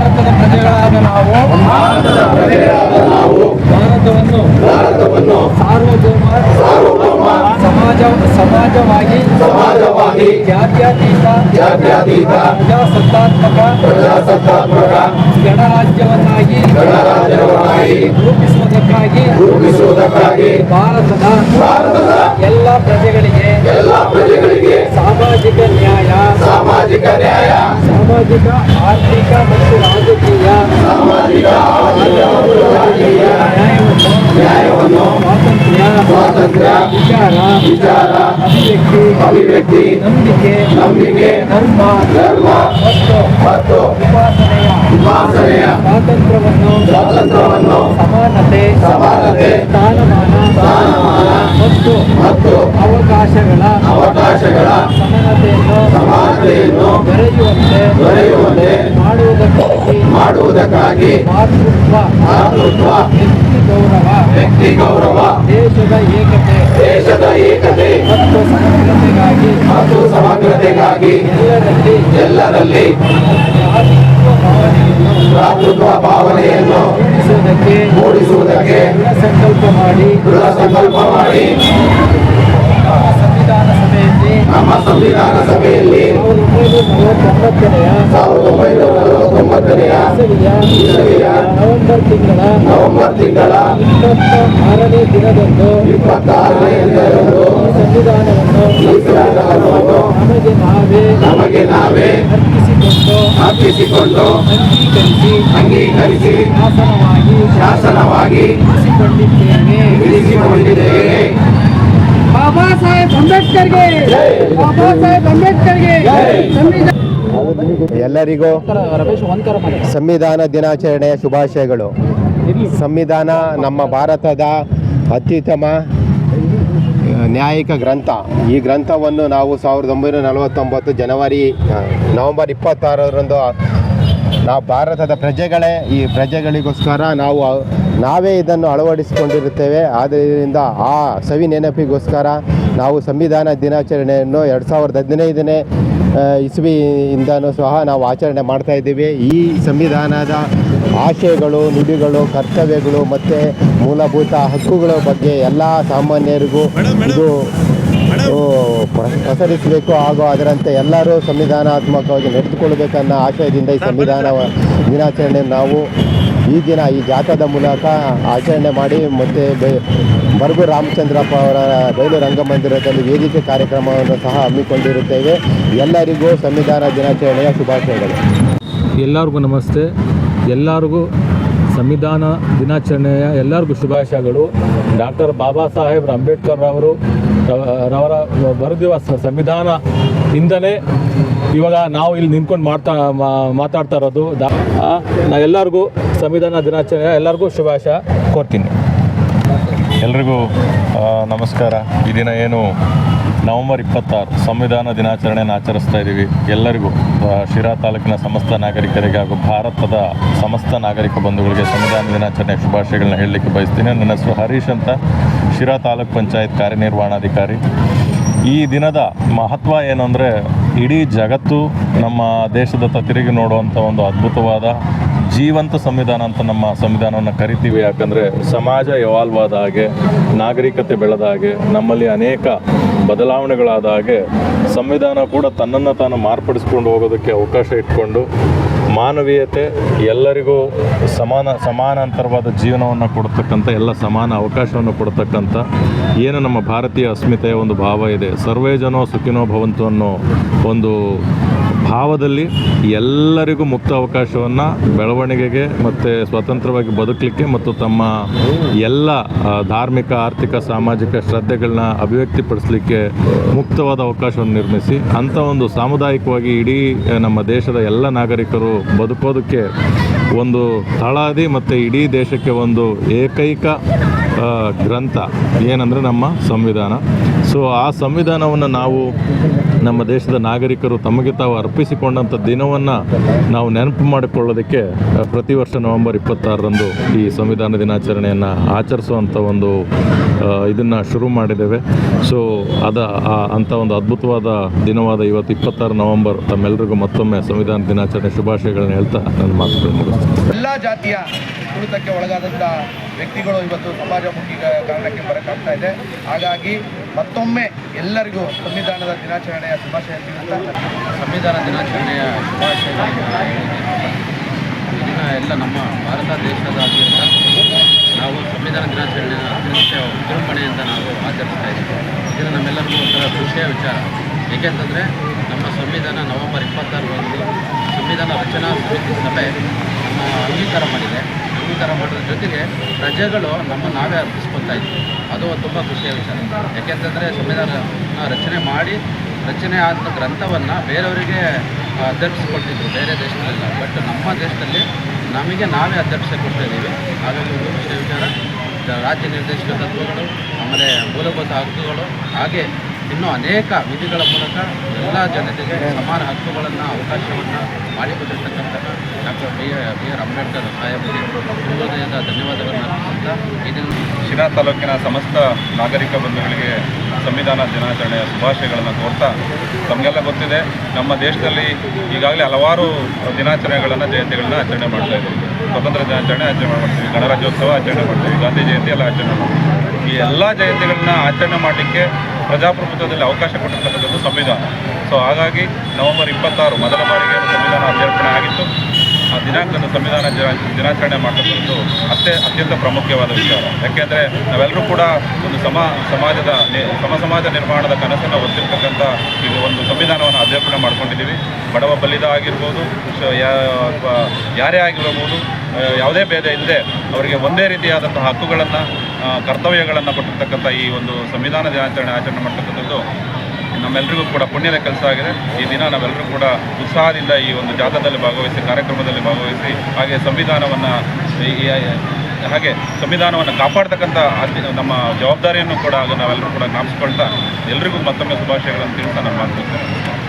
ಭಾರತದ ಪ್ರಜೆಗಳಾದ ನಾವು ಭಾರತವನ್ನು ಭಾರತವನ್ನು ಸಾರ್ವಭೌಮ ಸಾರ್ವಭೌಮ ಸಮಾಜ ಸಮಾಜವಾಗಿ ಸಮಾಜವಾಗಿ ಜಾತ್ಯತೀತ ಜಾತ್ಯತೀತ ಪ್ರಜಾಸತ್ತಾತ್ಮಕ ಪ್ರಜಾಸತ್ತಾತ್ಮಕ ಗಣರಾಜ್ಯವನ್ನಾಗಿ ಗಣರಾಜ್ಯವನ್ನಾಗಿ ರೂಪಿಸುವುದಕ್ಕಾಗಿ ರೂಪಿಸುವುದಕ್ಕಾಗಿ ಭಾರತದ ಭಾರತದ ಎಲ್ಲ ಪ್ರಜೆಗಳಿಗೆ ಎಲ್ಲ ಪ್ರಜೆಗಳಿಗೆ ಸಾಮಾಜಿಕ ನ್ಯಾಯ ಸಾಮಾಜಿಕ ನ್ಯಾಯ ಸಾಮಾಜಿಕ ಆರ್ಥಿಕ ಮತ್ತು ರಾಜಕೀಯ ಸಾಮಾಜಿಕ ಆರ್ಥಿಕ ಮತ್ತು ರಾಜಕೀಯ ನ್ಯಾಯವನ್ನು ನ್ಯಾಯವನ್ನು ಸ್ವಾತಂತ್ರ್ಯ ಸ್ವಾತಂತ್ರ್ಯ ವಿಚಾರ ವಿಚಾರ ಅಭಿವ್ಯಕ್ತಿ ಅಭಿವ್ಯಕ್ತಿ ನಂಬಿಕೆ ನಂಬಿಕೆ ಧರ್ಮ ಧರ್ಮ ಮತ್ತು ಮತ್ತು ಉಪಾಸನೆಯ ಉಪಾಸನೆಯ ಸ್ವಾತಂತ್ರ್ಯವನ್ನು ಸ್ವಾತಂತ್ರ್ಯವನ್ನು ಸಮಾನತೆ ಸಮಾನತೆ ಸ್ಥಾನಮಾನ ಸ್ಥಾನಮಾನ ಮತ್ತು ಮತ್ತು ಅವಕಾಶಗಳ ಅವಕಾಶಗಳ ಮಾಡುವುದಕ್ಕಾಗಿ ಮಾತೃತ್ವ ವ್ಯಕ್ತಿ ಗೌರವ ವ್ಯಕ್ತಿ ಗೌರವ ದೇಶದ ಏಕತೆ ದೇಶದ ಏಕತೆ ಮತ್ತು ಸಮಗ್ರತೆಗಾಗಿ ಮತ್ತು ಸಮಗ್ರತೆಗಾಗಿ ಎಲ್ಲರಲ್ಲಿ ಎಲ್ಲರಲ್ಲಿ ಭ್ರಾತೃತ್ವ ಭಾವನೆಯನ್ನು ಮೂಡಿಸುವುದಕ್ಕೆ ಮೂಡಿಸುವುದಕ್ಕೆ ಸಂಕಲ್ಪ ಮಾಡಿ ಸಂಕಲ್ಪ ಮಾಡಿ ಸಭೆಯಲ್ಲಿ ನಮ್ಮ ಸಂವಿಧಾನ ಸಭೆಯಲ್ಲಿ ಸಾವಿರದ ಒಂಬೈನೂರ ನಲವತ್ತೊಂಬತ್ತನೆಯ ಇಸವಿಯ ನವೆಂಬರ್ ತಿಂಗಳ ನವೆಂಬರ್ ತಿಂಗಳ ಇಪ್ಪತ್ತ ಆರನೇ ದಿನದಂದು ಇಪ್ಪತ್ತಾರನೇ ದಿನದಂದು ಸಂವಿಧಾನವನ್ನು ಈ ಸಂವಿಧಾನವನ್ನು ನಮಗೆ ನಾವೇ ನಮಗೆ ನಾವೇ ಅರ್ಪಿಸಿಕೊಂಡು ಅರ್ಪಿಸಿಕೊಂಡು ಅಂಗೀಕರಿಸಿ ಅಂಗೀಕರಿಸಿ ಶಾಸನವಾಗಿ ಶಾಸನವಾಗಿ ಇರಿಸಿಕೊಂಡಿದ್ದೇವೆ ಇರಿಸಿಕೊಂಡಿದ್ದೇವೆ ಬಾಬಾ ಸಾಹೇಬ್ ಅಂಬೇಡ್ಕರ್ಗೆ ಬಾಬಾ ಸಾಹೇಬ್ ಅಂಬೇಡ್ಕರ್ಗೆ ಎಲ್ಲರಿಗೂ ಸಂವಿಧಾನ ದಿನಾಚರಣೆಯ ಶುಭಾಶಯಗಳು. ಸಂವಿಧಾನ ನಮ್ಮ ಭಾರತದ ಅತ್ಯುತ್ತಮ ನ್ಯಾಯಿಕ ಗ್ರಂಥ. ಈ ಗ್ರಂಥವನ್ನು ನಾವು ಸಾವಿರದ ಒಂಬೈನೂರ ನಲವತ್ತೊಂಬತ್ತು ಜನವರಿ ನವೆಂಬರ್ ಇಪ್ಪತ್ತಾರರಂದು ನಾವು ಭಾರತದ ಪ್ರಜೆಗಳೇ ಈ ಪ್ರಜೆಗಳಿಗೋಸ್ಕರ ನಾವು ನಾವೇ ಇದನ್ನು ಅಳವಡಿಸಿಕೊಂಡಿರುತ್ತೇವೆ. ಆದ್ದರಿಂದ ಆ ಸವಿ ನೆನಪಿಗೋಸ್ಕರ ನಾವು ಸಂವಿಧಾನ ದಿನಾಚರಣೆಯನ್ನು ಎರಡು ಸಾವಿರದ ಹದಿನೈದನೇ ಇಸ್ವಿಯಿಂದನೂ ಸಹ ನಾವು ಆಚರಣೆ ಮಾಡ್ತಾ ಇದ್ದೀವಿ. ಈ ಸಂವಿಧಾನದ ಆಶಯಗಳು, ನುಡಿಗಳು, ಕರ್ತವ್ಯಗಳು ಮತ್ತು ಮೂಲಭೂತ ಹಕ್ಕುಗಳ ಬಗ್ಗೆ ಎಲ್ಲ ಸಾಮಾನ್ಯರಿಗೂ ಇದು ಪ್ರಸರಿಸಬೇಕು. ಹಾಗೂ ಅದರಂತೆ ಎಲ್ಲರೂ ಸಂವಿಧಾನಾತ್ಮಕವಾಗಿ ನಡೆದುಕೊಳ್ಬೇಕನ್ನೋ ಆಶಯದಿಂದ ಈ ಸಂವಿಧಾನ ದಿನಾಚರಣೆ ನಾವು ಈ ದಿನ ಈ ಜಾಥಾದ ಮೂಲಕ ಆಚರಣೆ ಮಾಡಿ ಮತ್ತು ಬೆ ಬರಗು ರಾಮಚಂದ್ರಪ್ಪ ಅವರ ಬಯಲು ರಂಗಮಂದಿರದಲ್ಲಿ ವೇದಿಕೆ ಕಾರ್ಯಕ್ರಮವನ್ನು ಸಹ ಹಮ್ಮಿಕೊಂಡಿರುತ್ತೇವೆ. ಎಲ್ಲರಿಗೂ ಸಂವಿಧಾನ ದಿನಾಚರಣೆಯ ಶುಭಾಶಯಗಳು. ಎಲ್ಲರಿಗೂ ನಮಸ್ತೆ. ಎಲ್ಲರಿಗೂ ಸಂವಿಧಾನ ದಿನಾಚರಣೆಯ ಎಲ್ಲರಿಗೂ ಶುಭಾಶಯಗಳು. ಡಾಕ್ಟರ್ ಬಾಬಾ ಸಾಹೇಬ್ ಅಂಬೇಡ್ಕರ್ ಅವರು ರವರ ಬರೆದಿರುವ ಸಂವಿಧಾನ ಸಂವಿಧಾನದಿಂದಲೇ ಇವಾಗ ನಾವು ಇಲ್ಲಿ ನಿಂತ್ಕೊಂಡು ಮಾಡ್ತಾ ಮಾತಾಡ್ತಾ ಇರೋದು. ನಾ ಎಲ್ಲರಿಗೂ ಸಂವಿಧಾನ ದಿನಾಚರಣೆಯ ಎಲ್ಲರಿಗೂ ಶುಭಾಶಯ ಕೋರ್ತೀನಿ. ಎಲ್ರಿಗೂ ನಮಸ್ಕಾರ. ಈ ದಿನ ಏನು ನವೆಂಬರ್ ಇಪ್ಪತ್ತಾರು ಸಂವಿಧಾನ ದಿನಾಚರಣೆಯನ್ನು ಆಚರಿಸ್ತಾ ಇದ್ದೀವಿ. ಎಲ್ಲರಿಗೂ ಶಿರಾ ತಾಲೂಕಿನ ಸಮಸ್ತ ನಾಗರಿಕರಿಗೆ ಹಾಗೂ ಭಾರತದ ಸಮಸ್ತ ನಾಗರಿಕ ಬಂಧುಗಳಿಗೆ ಸಂವಿಧಾನ ದಿನಾಚರಣೆ ಶುಭಾಶಯಗಳನ್ನ ಹೇಳಲಿಕ್ಕೆ ಬಯಸ್ತೀನಿ. ನನ್ನ ಹೆಸರು ಹರೀಶ್ ಅಂತ, ಶಿರಾ ತಾಲೂಕ್ ಪಂಚಾಯತ್ ಕಾರ್ಯನಿರ್ವಹಣಾಧಿಕಾರಿ. ಈ ದಿನದ ಮಹತ್ವ ಏನಂದರೆ, ಇಡೀ ಜಗತ್ತು ನಮ್ಮ ದೇಶದತ್ತ ತಿರುಗಿ ನೋಡುವಂಥ ಒಂದು ಅದ್ಭುತವಾದ ಜೀವಂತ ಸಂವಿಧಾನ ಅಂತ ನಮ್ಮ ಸಂವಿಧಾನವನ್ನು ಕರಿತೀವಿ. ಯಾಕಂದರೆ ಸಮಾಜ ಎವಾಲ್ವ್ ಆದ ಹಾಗೆ, ನಾಗರಿಕತೆ ಬೆಳೆದ ಹಾಗೆ, ನಮ್ಮಲ್ಲಿ ಅನೇಕ ಬದಲಾವಣೆಗಳಾದ ಹಾಗೆ ಸಂವಿಧಾನ ಕೂಡ ತನ್ನನ್ನು ತಾನು ಮಾರ್ಪಡಿಸ್ಕೊಂಡು ಹೋಗೋದಕ್ಕೆ ಅವಕಾಶ ಇಟ್ಕೊಂಡು ಮಾನವೀಯತೆ ಎಲ್ಲರಿಗೂ ಸಮಾನ, ಸಮಾನಾಂತರವಾದ ಜೀವನವನ್ನು ಕೊಡ್ತಕ್ಕಂಥ, ಎಲ್ಲ ಸಮಾನ ಅವಕಾಶವನ್ನು ಕೊಡ್ತಕ್ಕಂಥ ಏನು ನಮ್ಮ ಭಾರತೀಯ ಅಸ್ಮಿತೆಯ ಒಂದು ಭಾವ ಇದೆ. ಸರ್ವೇ ಜನೋ ಸುಖಿನೋ ಭವಂತು ಅನ್ನೋ ಒಂದು ಭಾವದಲ್ಲಿ ಎಲ್ಲರಿಗೂ ಮುಕ್ತ ಅವಕಾಶವನ್ನು ಬೆಳವಣಿಗೆಗೆ ಮತ್ತು ಸ್ವತಂತ್ರವಾಗಿ ಬದುಕಲಿಕ್ಕೆ ಮತ್ತು ತಮ್ಮ ಎಲ್ಲ ಧಾರ್ಮಿಕ, ಆರ್ಥಿಕ, ಸಾಮಾಜಿಕ ಶ್ರದ್ಧೆಗಳನ್ನ ಅಭಿವ್ಯಕ್ತಿಪಡಿಸಲಿಕ್ಕೆ ಮುಕ್ತವಾದ ಅವಕಾಶವನ್ನು ನಿರ್ಮಿಸಿ ಅಂಥ ಒಂದು ಸಾಮುದಾಯಿಕವಾಗಿ ಇಡೀ ನಮ್ಮ ದೇಶದ ಎಲ್ಲ ನಾಗರಿಕರು ಬದುಕೋದಕ್ಕೆ ಒಂದು ತಳಾದಿ ಮತ್ತು ಇಡೀ ದೇಶಕ್ಕೆ ಒಂದು ಏಕೈಕ ಗ್ರಂಥ ಏನಂದರೆ ನಮ್ಮ ಸಂವಿಧಾನ. ಸೊ ಆ ಸಂವಿಧಾನವನ್ನು ನಾವು ನಮ್ಮ ದೇಶದ ನಾಗರಿಕರು ತಮಗೆ ತಾವು ಅರ್ಪಿಸಿಕೊಂಡಂಥ ದಿನವನ್ನು ನಾವು ನೆನಪು ಮಾಡಿಕೊಳ್ಳೋದಕ್ಕೆ ಪ್ರತಿ ವರ್ಷ ನವೆಂಬರ್ ಇಪ್ಪತ್ತಾರರಂದು ಈ ಸಂವಿಧಾನ ದಿನಾಚರಣೆಯನ್ನು ಆಚರಿಸುವಂಥ ಒಂದು ಇದನ್ನು ಶುರು ಮಾಡಿದ್ದೇವೆ. ಸೊ ಅದ ಅಂಥ ಒಂದು ಅದ್ಭುತವಾದ ದಿನವಾದ ಇವತ್ತು ಇಪ್ಪತ್ತಾರು ನವೆಂಬರ್ ತಮ್ಮೆಲ್ಲರಿಗೂ ಮತ್ತೊಮ್ಮೆ ಸಂವಿಧಾನ ದಿನಾಚರಣೆ ಶುಭಾಶಯಗಳನ್ನು ಹೇಳ್ತಾ ನನ್ನ ಮಾತುಗಳು ಮುಗಿಸ್ತೀನಿ. ಎಲ್ಲ ಜಾತಿಯ ತುಳಿತಕ್ಕೆ ಒಳಗಾದಂಥ ವ್ಯಕ್ತಿಗಳು ಇವತ್ತು ಸಮಾಜಮುಖಿ ಕಾರಣಕ್ಕೆ ಬರಕಾಗ್ತಾ ಇದೆ. ಹಾಗಾಗಿ ಮತ್ತೊಮ್ಮೆ ಎಲ್ಲರಿಗೂ ಸಂವಿಧಾನದ ದಿನಾಚರಣೆಯ ಶುಭಾಶಯ ಸಂವಿಧಾನ ದಿನಾಚರಣೆಯ ಶುಭಾಶಯ ದಿನ ಎಲ್ಲ ನಮ್ಮ ಭಾರತ ದೇಶದಾದ್ಯಂತ ನಾವು ಸಂವಿಧಾನ ದಿನಾಚರಣೆಯ ಅತ್ಯಂತ ವಿಜೃಂಭಣೆಯಿಂದ ನಾವು ಆಚರಿಸ್ತಾ ಇದ್ದೀವಿ. ಇದನ್ನು ನಮ್ಮೆಲ್ಲರಿಗೂ ಒಂಥರ ಖುಷಿಯ ವಿಚಾರ. ಏಕೆಂತಂದರೆ ನಮ್ಮ ಸಂವಿಧಾನ ನವೆಂಬರ್ ಇಪ್ಪತ್ತಾರರಂದು ಸಂವಿಧಾನ ರಚನಾ ಸಮಿತಿ ಸಭೆ ನಮ್ಮ ಅಂಗೀಕಾರ ಮಾಡಿದೆ. ಅಂಗೀಕಾರ ಮಾಡೋದ್ರ. ಜೊತೆಗೆ ಪ್ರಜೆಗಳು ನಮ್ಮ ನಾವೇ ಅರ್ಪಿಸ್ಕೊತಾ ಇದ್ವಿ. ಅದು ತುಂಬ ಖುಷಿಯ ವಿಚಾರ. ಯಾಕೆಂತಂದರೆ ಸಂವಿಧಾನ ರಚನೆ ಮಾಡಿ, ರಚನೆ ಆದ ಗ್ರಂಥವನ್ನು ಬೇರೆಯವರಿಗೆ ಅಧ್ಯಕ್ಷಿಸ್ಕೊಟ್ಟಿದ್ರು ಬೇರೆ ದೇಶದಲ್ಲ ಬಟ್ ನಮ್ಮ ದೇಶದಲ್ಲಿ ನಮಗೆ ನಾವೇ ಅಧ್ಯಕ್ಷ ಇದ್ದೀವಿ. ಹಾಗಾಗಿ ಒಂದು ವಿಷಯ ವಿಚಾರ. ರಾಜ್ಯ ನಿರ್ದೇಶಕ ತತ್ವಗಳು, ಆಮೇಲೆ ಮೂಲಭೂತ ಹಕ್ಕುಗಳು, ಹಾಗೆ ಇನ್ನೂ ಅನೇಕ ವಿಧಿಗಳ ಮೂಲಕ ಎಲ್ಲ ಜನತೆಗೆ ಸಮಾನ ಹಕ್ಕುಗಳನ್ನು, ಅವಕಾಶವನ್ನು ಮಾಡಿಕೊಟ್ಟಿರ್ತಕ್ಕಂತಹ doctor B B R Ambedkar ಸಾಹೇಬರಿಗೆ ಹೃದಯದ ಧನ್ಯವಾದಗಳನ್ನು ಅರ್ಪಿಸುತ್ತಾ ಇದನ್ನು ಶಿರಾ ತಾಲೂಕಿನ ಸಮಸ್ತ ನಾಗರಿಕ ಬಂಧುಗಳಿಗೆ ಸಂವಿಧಾನ ದಿನಾಚರಣೆಯ ಶುಭಾಶಯಗಳನ್ನು ಕೋರ್ತಾ ತಮಗೆಲ್ಲ ಗೊತ್ತಿದೆ, ನಮ್ಮ ದೇಶದಲ್ಲಿ ಈಗಾಗಲೇ ಹಲವಾರು ದಿನಾಚರಣೆಗಳನ್ನು, ಜಯಂತಿಗಳನ್ನ ಆಚರಣೆ ಮಾಡ್ತಾ ಇದ್ದೀವಿ. ಸ್ವತಂತ್ರ ದಿನಾಚರಣೆ ಆಚರಣೆ ಮಾಡ್ತೀವಿ, ಗಣರಾಜ್ಯೋತ್ಸವ ಆಚರಣೆ ಮಾಡ್ತೀವಿ, ಗಾಂಧಿ ಜಯಂತಿ ಎಲ್ಲ ಆಚರಣೆ ಮಾಡ್ತೀವಿ. ಈ ಎಲ್ಲ ಜಯಂತಿಗಳನ್ನ ಆಚರಣೆ ಮಾಡಲಿಕ್ಕೆ ಪ್ರಜಾಪ್ರಭುತ್ವದಲ್ಲಿ ಅವಕಾಶ ಕೊಟ್ಟಿರ್ತಕ್ಕಂಥದ್ದು ಸಂವಿಧಾನ. ಸೊ ಹಾಗಾಗಿ ನವೆಂಬರ್ ಇಪ್ಪತ್ತಾರು ಮೊದಲ ಬಾರಿಗೆ ಸಂವಿಧಾನ ಅಧ್ಯರ್ಪಣೆ ಆಗಿತ್ತು. ಆ ದಿನಾಂಕದ ಸಂವಿಧಾನ ದಿನ- ದಿನಾಚರಣೆ ಮಾಡ್ತಕ್ಕಂಥದ್ದು ಅಷ್ಟೇ ಅತ್ಯಂತ ಪ್ರಾಮುಖ್ಯವಾದ ವಿಚಾರ. ಯಾಕೆಂದರೆ ನಾವೆಲ್ಲರೂ ಕೂಡ ಒಂದು ಸಮ, ಸಮಾಜದ ಸಮ ಸಮಾಜ ನಿರ್ಮಾಣದ ಕನಸನ್ನು ಹೊತ್ತಿರ್ತಕ್ಕಂಥ ಇದು ಒಂದು ಸಂವಿಧಾನವನ್ನು ಅಧ್ಯರ್ಪಣೆ ಮಾಡ್ಕೊಂಡಿದ್ದೀವಿ. ಬಡವ ಬಲಿದ ಆಗಿರ್ಬೋದು ಯಾರೇ ಆಗಿರಬಹುದು ಯಾವುದೇ ಭೇದ ಇಲ್ಲದೆ ಅವರಿಗೆ ಒಂದೇ ರೀತಿಯಾದಂತಹ ಹಕ್ಕುಗಳನ್ನು ಕರ್ತವ್ಯಗಳನ್ನು ಕೊಟ್ಟಿರ್ತಕ್ಕಂಥ ಈ ಒಂದು ಸಂವಿಧಾನ ದಿನಾಚರಣೆ ಆಚರಣೆ ಮಾಡ್ತಕ್ಕಂಥದ್ದು ನಮ್ಮೆಲ್ಲರಿಗೂ ಕೂಡ ಪುಣ್ಯದ ಕೆಲಸ ಆಗಿದೆ. ಈ ದಿನ ನಾವೆಲ್ಲರೂ ಕೂಡ ಉತ್ಸಾಹದಿಂದ ಈ ಒಂದು ಜಾಥಾದಲ್ಲಿ ಭಾಗವಹಿಸಿ, ಕಾರ್ಯಕ್ರಮದಲ್ಲಿ ಭಾಗವಹಿಸಿ, ಹಾಗೆ ಸಂವಿಧಾನವನ್ನು ಹಾಗೆ ಸಂವಿಧಾನವನ್ನು ಕಾಪಾಡ್ತಕ್ಕಂಥ ನಮ್ಮ ಜವಾಬ್ದಾರಿಯನ್ನು ಕೂಡ ನಾವೆಲ್ಲರೂ ಕೂಡ ಜ್ಞಾಪಿಸ್ಕೊಳ್ತಾ ಎಲ್ರಿಗೂ ಮತ್ತೊಮ್ಮೆ ಶುಭಾಶಯಗಳನ್ನು ತಿಳಿಸ್ತಾ ನಾನು ಮಾತು